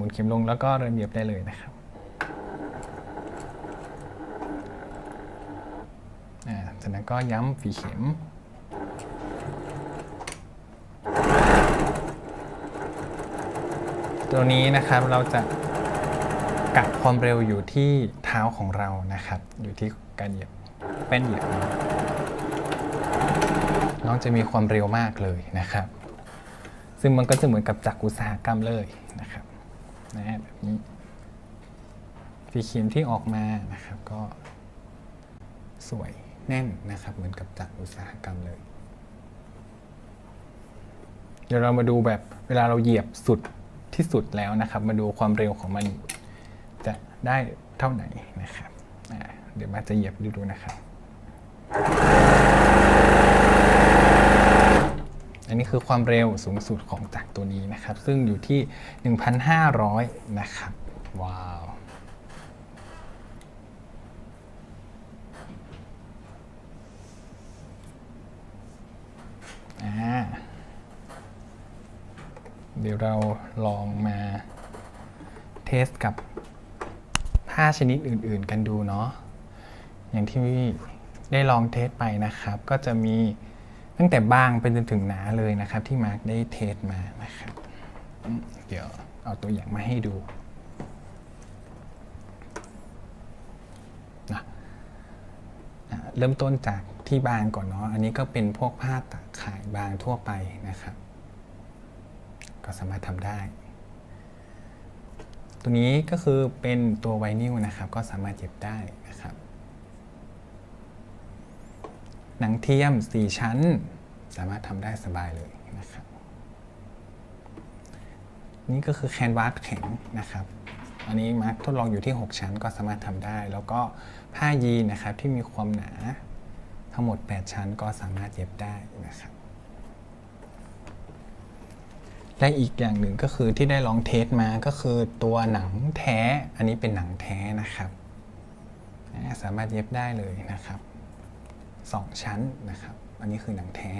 มุนเข็มลงแล้วก็เริ่มเย็บได้เลยนะครับจากนั้นก็ย้ำฝีเข็ม ตัวนี้นะครับเราจะกะความเร็วอยู่ที่เท้าของเรานะครับ อยู่ที่การเหยียบแป้นเหยียบนะน้องจะมีความเร็วมากเลยนะครับ ซึ่งมันก็จะเหมือนกับจักรอุตสาหกรรมเลยนะครับ นะฮะแบบนี้ฝีเข็มที่ออกมานะครับก็สวยแน่นนะครับ เหมือนกับจักอุตสาหกรรมเลย เดี๋ยวเรามาดูแบบเวลาเราเหยียบสุดที่สุดแล้วนะครับ มาดูความเร็วของมันจะได้เท่าไหนนะครับเดี๋ยวมาจะเหยียบดูดูนะครับ อั นนี้คือความเร็วสูงสุดของจักรตัวนี้นะครับ ซึ่งอยู่ที่ 1,500 นะครับ ว้าว เดี๋ยวเราลองมาเทสกับผ้าชนิดอื่น ๆ กันดูเนาะ อย่างที่ได้ลองเทสไปนะครับ ก็จะมี ตั้งแต่บางไปจนถึงหนาเลยนะครับ ที่มาร์กได้เทสมานะครับ เดี๋ยวเอาตัวอย่างมาให้ดูนะอะเริ่มต้นจากที่บางก่อนเนาะอันนี้ก็เป็นพวกผ้าตากขายบางทั่วไปนะครับ ก็สามารถทำได้ ตัวนี้ก็คือเป็นตัวไวนิลนะครับ ก็สามารถเย็บได้นะครับหนังเทียม 4 ชั้น สามารถทำได้สบายเลยนะครับ นี่ก็คือแคนวาสแข็งนะครับ อันนี้มาร์คทดลองอยู่ที่ 6 ชั้นก็สามารถทำได้ แล้วก็ผ้ายีนนะครับที่มีความหนาทั้งหมด 8 ชั้นก็สามารถเย็บได้นะครับและอีกอย่างหนึ่งก็คือที่ได้ลองเทสมาก็คือตัวหนังแท้ อันนี้เป็นหนังแท้นะครับ สามารถเย็บได้เลยนะครับ สองชั้นนะครับ อันนี้คือหนังแท้